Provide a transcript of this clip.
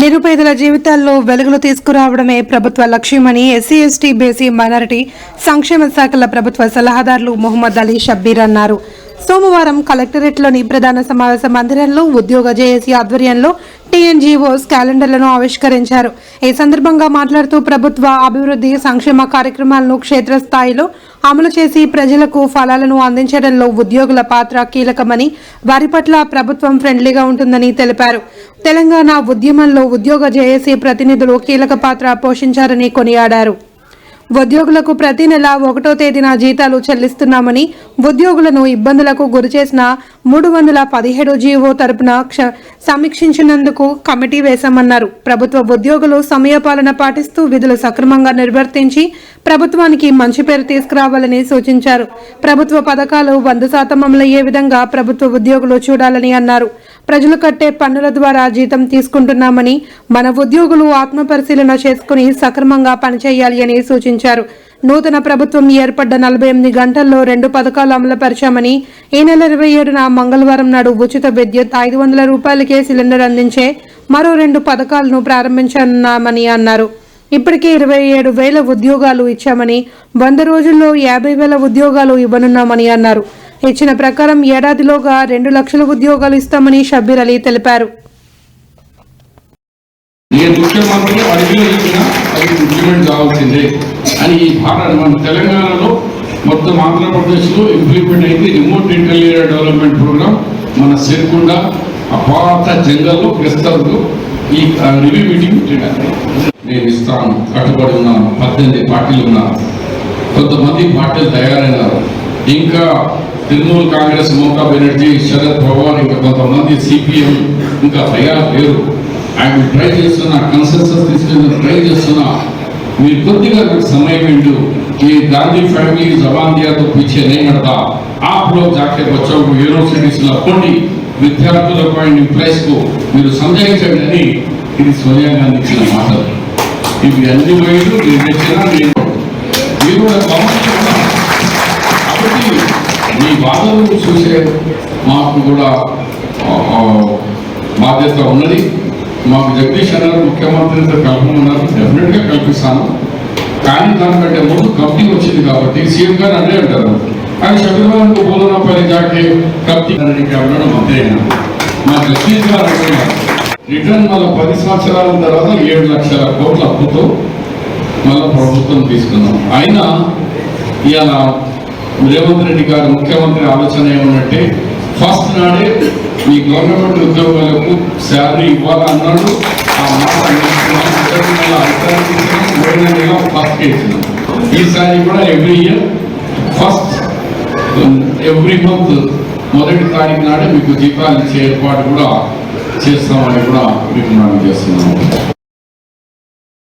నిరుపేదల జీవితాల్లో వెలుగులు తీసుకురావడమే ప్రభుత్వ లక్ష్యమని ఎస్సీ ఎస్టీ బీసీ మైనారిటీ సంక్షేమ శాఖల ప్రభుత్వ సలహాదారులు మొహమ్మద్ అలీ షబ్బీర్ అన్నారు. సోమవారం కలెక్టరేట్లోని ప్రధాన సమావేశ మందిరంలో ఉద్యోగ జేఏసీ ఆధ్వర్యంలో టీఎన్జీఓస్ క్యాలెండర్లను ఆవిష్కరించారు. ఈ సందర్భంగా మాట్లాడుతూ ప్రభుత్వ అభివృద్ధి సంక్షేమ కార్యక్రమాలను క్షేత్రస్థాయిలో అమలు చేసి ప్రజలకు ఫలాలను అందించడంలో ఉద్యోగుల పాత్ర కీలకమని వారి పట్ల ప్రభుత్వం ఫ్రెండ్లీగా ఉంటుందని తెలిపారు. తెలంగాణ ఉద్యమంలో ఉద్యోగ జేఏసీ ప్రతినిధులు కీలక పాత్ర పోషించారని కొనియాడారు. ఉద్యోగులకు ప్రతి నెల ఒకటో తేదీన జీతాలు చెల్లిస్తున్నామని ఉద్యోగులను ఇబ్బందులకు గురిచేసిన మూడు వందల పదిహేడు జీవో తరపున క్ష- సమీక్షించినందుకు కమిటీ వేశామన్నారు. ప్రభుత్వ ఉద్యోగులు సమయపాలన పాటిస్తూ విధులు సక్రమంగా నిర్వర్తించి ప్రభుత్వానికి మంచి పేరు తీసుకురావాలని సూచించారు. ప్రభుత్వ పథకాలు వంద శాతం అమలయ్యే విధంగా ప్రభుత్వ ఉద్యోగులు చూడాలని అన్నారు. ప్రజలు కట్టే పన్నుల ద్వారా జీతం తీసుకుంటున్నామని మన ఉద్యోగులు ఆత్మపరిశీలన చేసుకుని సక్రమంగా పనిచేయాలి అని సూచించారు. నూతన ప్రభుత్వం ఏర్పడ్డ నలభై ఎనిమిది గంటల్లో రెండు పథకాలు అమలుపరిచామని ఈ నెల ఇరవై ఏడున మంగళవారం నాడు ఉచిత విద్యుత్ ఐదు వందల రూపాయలకే సిలిండర్ అందించే మరో రెండు పథకాలను ప్రారంభించనున్నామని అన్నారు. ఇప్పటికే ఇరవై ఏడు వేల ఉద్యోగాలు ఇచ్చామని వంద రోజుల్లో యాభై వేల ఉద్యోగాలు ఇవ్వనున్నామని అన్నారు. ఇచ్చిన ప్రకారం ఏడాదిలోగా రెండు లక్షల ఉద్యోగాలు ఇస్తామని షబ్బీర్ అలీ తెలిపారు. తెలంగాణలో మొత్తం ఆంధ్రప్రదేశ్లో ఇంప్లిమెంట్ అయింది. రిమోట్ ఇంటర్లీనియర్ డెవలప్మెంట్ ప్రోగ్రామ్ మన సేర్కొండ అపాత జంగల్లో ప్రస్తుతం ఈ రివ్యూ మీటింగ్ నేను ఇస్తాను. కట్టుబడి ఉన్నాను పద్దెనిమిది పార్టీలు ఉన్నాను కొంతమంది పార్టీలు తయారైనారు. ఇంకా తృణమూల్ కాంగ్రెస్ మమతా బెనర్జీ శరద్ పవార్ ఇంకా కొంతమంది సిపిఎం ఇంకా తయారు లేరు. ఆయన ట్రై చేస్తున్న కన్సెన్సస్ తీసుకెళ్ళి ట్రై చేస్తున్న మీరు కొద్దిగా నాకు సమయం ఏంటి ఈ గాంధీ ఫ్యామిలీ జవాన్యాతో పిచ్చే నేమడతా ఆప్లో జాకే యూనివర్సిటీస్లో కొన్ని విద్యార్థుల పాయింట్ అండ్కు మీరు సందేహించండి అని ఇది స్వయంగా ఇచ్చిన మాటలు. ఇవి అన్ని వైపు నేను తెచ్చినా నేను. మీరు కూడా మీ చూసే మాకు కూడా బాధ్యత ఉన్నది. మాకు జగదీష్ అన్నారు ముఖ్యమంత్రితో కలపమన్నారు డెఫినెట్గా కల్పిస్తాను. కానీ దానికంటే ముందు కమిటీ వచ్చింది కాబట్టి సీఎం గారు అదే అంటారు. కానీ శబరిమలకు బోధన పని జాకే కమిటీ గారికి అవ్వడం అంతే మా జగదీష్ గారు అంటున్నారు రిటర్న్ మళ్ళీ పది సంవత్సరాల తర్వాత ఏడు లక్షల కోట్ల అప్పుతో మళ్ళీ ప్రభుత్వం తీసుకున్నాం. అయినా ఇలా రేవంత్ రెడ్డి గారు ముఖ్యమంత్రి ఆలోచన ఏమన్నట్టే ఫస్ట్ నాడే మీ గవర్నమెంట్ ఉద్యోగాలకు శాలరీ ఇవ్వాలన్నాడు. ఆ మాట ఫస్ట్ ఇచ్చినాం ఈసారి కూడా every year first every month మొదటి తారీఖు నాడే మీకు జీతాలు ఇచ్చే ఏర్పాటు కూడా చేస్తామని కూడా మీకు మనం చేస్తున్నాము.